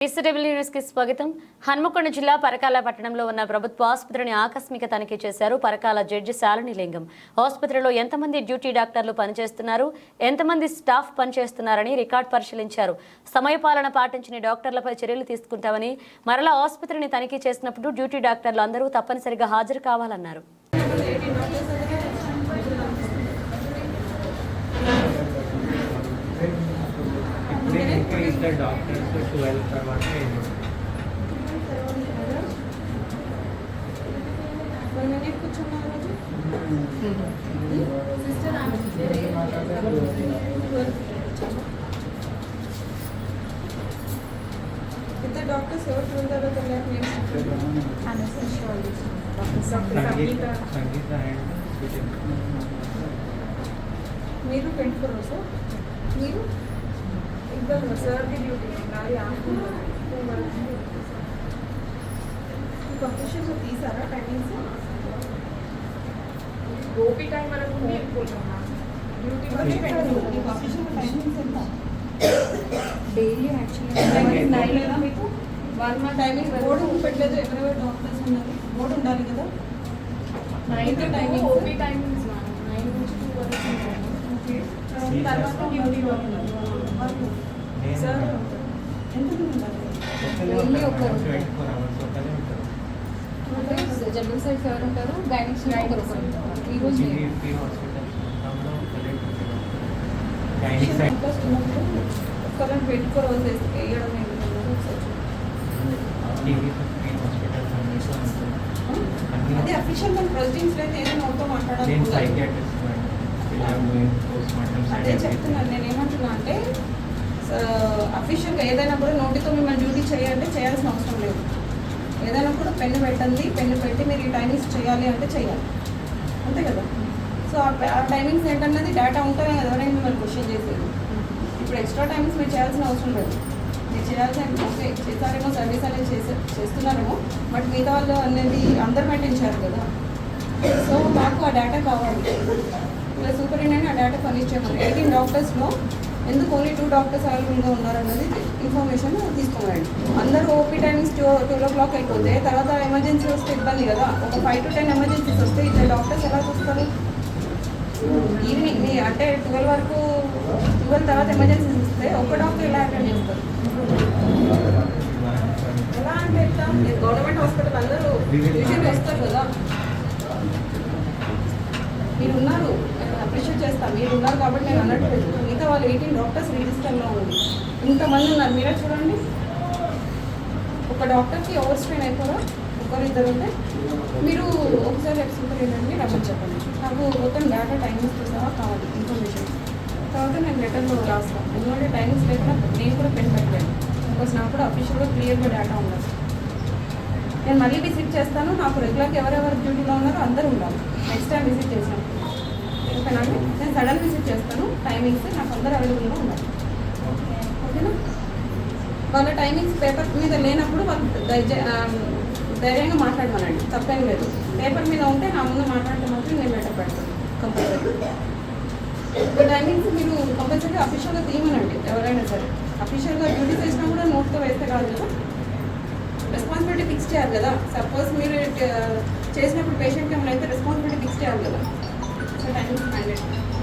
కి స్వాగతం. హన్మకొండ జిల్లా పరకాల పట్టణంలో ఉన్న ప్రభుత్వ ఆసుపత్రిని ఆకస్మిక తనిఖీ చేశారు పరకాల జడ్జి శాలినిలింగం ఆసుపత్రిలో ఎంతమంది డ్యూటీ డాక్టర్లు పనిచేస్తున్నారు ఎంతమంది స్టాఫ్ పనిచేస్తున్నారని రికార్డ్ పరిశీలించారు. సమయపాలన పాటించిన డాక్టర్లపై చర్యలు తీసుకుంటామని మరలా ఆసుపత్రిని తనిఖీ చేసినప్పుడు డ్యూటీ డాక్టర్లు అందరూ తప్పనిసరిగా హాజరు కావాలన్నారు ఇప్పుడే ఇంకా ఇద్దరు డాక్టర్స్ ట్వెల్వ్ తర్వాత వెళ్ళారు. ఇద్దరు డాక్టర్స్ ఎవరు ఉంటారో తెలియక నేను సంగీత సంగీత అండ్ సుజిత్. మీరు ట్వంటీ ఫోర్ అవర్స్ మీరు ఇద్దరు సార్కి డ్యూటీ నాది ఆఫ్టర్నూన్ టూ వరకు కంప్యూషన్ తీసారా టైమింగ్స్ గోపి టైం వరకు ఉంది అనుకుంటున్నా డ్యూటీ వరకు డైలీ యాక్చువల్లీ నైన్ మీకు వన్ మంత్ టైమింగ్ బోర్డు పెట్టలేదు ఎవరెవరు డాక్టర్స్ ఉన్నారు బోర్డు ఉండాలి కదా nine timing OP timings nine నుంచి టూ వరకు తర్వాత duty work. Sir general side ఎవరు ఉంటారు గైనిక్ సైడ్ ఒకరు ఉంటారు. ఈ రోజు హాస్పిటల్ గైనిక్ సైడ్ ఒక్కరిని వేయడం అదే అఫీషియల్ మన ప్రెసిడెంట్స్ అయితే ఏదో నేను మాట్లాడాలి అదే చెప్తున్నాను నేను ఏమంటున్నా అంటే అఫీషియల్గా ఏదైనా కూడా నోటితో మిమ్మల్ని డ్యూటీ చేయాలంటే చేయాల్సిన అవసరం లేదు. ఏదైనా కూడా పెన్ను పెట్టండి పెన్ను పెట్టి మీరు ఈ టైమింగ్స్ చేయాలి అంటే చేయాలి. అంతే కదా? సో ఆ టైమింగ్స్ ఏంటన్నది డేటా ఉంటే కదా ఎవరైనా మిమ్మల్ని క్వశ్చన్ చేసేది. ఇప్పుడు ఎక్స్ట్రా టైమింగ్స్ మీరు చేయాల్సిన అవసరం లేదు. మీరు చేయాల్సిన ఓకే చేస్తారేమో సర్వీస్ అనేది చేసే చేస్తున్నారేమో బట్ మిగతా వాళ్ళు అనేది అందరు మెయింటైన్ చేయాలి కదా. సో మాకు ఆ డేటా కావాలి. ఇలా సూపరింటెండెంట్ ఆ డేటా ఫర్నిష్ చేయమని ఎయిటీన్ డాక్టర్స్లో ఎందుకు ఓన్లీ టూ డాక్టర్స్ అవైలబుల్గా ఉన్నారన్నది ఇన్ఫర్మేషన్ తీసుకోమండి అందరూ OP timings two twelve o'clock అయిపోతే తర్వాత ఎమర్జెన్సీ వస్తే ఇబ్బంది కదా. ఒక ఫైవ్ టు టెన్ ఎమర్జెన్సీస్ వస్తే ఇద్దరు డాక్టర్స్ ఎలా చూస్తారు? ఈవినింగ్ మీ అంటే ట్వెల్వ్ వరకు ట్వెల్వ్ తర్వాత ఎమర్జెన్సీస్ వస్తే ఒక డాక్టర్ ఎలా అటెండ్ చేస్తారు? ఎలా అంటే ఎట్లా? గవర్నమెంట్ హాస్పిటల్ అందరూ వేస్తారు వస్తారు కదా. మీరు ఉన్నారు అప్రిషియేట్ చేస్తాను మీరు ఉన్నారు కాబట్టి నేను అన్నట్లేదు మిగతా వాళ్ళు ఎయిటీన్ డాక్టర్స్ రిజిస్టర్లో ఉంది. ఇంతమంది ఉన్నారు. మీరే చూడండి. ఒక డాక్టర్కి ఓవర్ స్ట్రెయిన్ అయిపోరా ఒకరు ఇద్దరు ఉంటే? మీరు ఒకసారి ఎక్స్ప్లెయిన్ ఏంటంటే డబ్బులు చెప్పండి. నాకు మొత్తం డేటా టైమింగ్స్ సహా కావాలి ఇన్ఫర్మేషన్ తర్వాత నేను లెటర్లో రాస్తాను ఎందుకంటే టైమింగ్స్ లేకుండా నేను కూడా పెన్ పెట్టలేదు బికాస్ నాకు కూడా అఫీషియల్గా క్లియర్గా డేటా ఉండదు నేను మళ్ళీ విజిట్ చేస్తాను. నాకు రెగ్యులర్గా ఎవరెవరు డ్యూటీలో ఉన్నారో అందరూ ఉండాలి. నెక్స్ట్ టైం విజిట్ చేసినప్పుడు ఓకేనా? అండి నేను సడన్ విజిట్ చేస్తాను. టైమింగ్స్ నాకు అందరూ అవైలబుల్గా ఉండాలి ఓకేనా? వాళ్ళ టైమింగ్స్ పేపర్ మీద లేనప్పుడు వాళ్ళు దయ- ధైర్యంగా మాట్లాడమనండి. తప్పేం లేదు. పేపర్ మీద ఉంటే నా ముందు మాట్లాడితే మాత్రం నేను బెటర్ పెడతాను. కంపల్సరీ టైమింగ్స్ మీరు కంపల్సరీ అఫీషియల్గా తీయమనండి. ఎవరైనా సరే. అఫీషియల్గా డ్యూటీ చేసినా కూడా నోట్తో వేస్తే కాదు కదా. రెస్పాన్సిబిలిటీ ఫిక్స్ చేయాలి కదా. సపోజ్ మీరు చేసినప్పుడు పేషెంట్కి ఏమైనా అయితే రెస్పాన్సిబిలిటీ ఫిక్స్ చేయాలి కదా. ใช่ไหมมันเป็น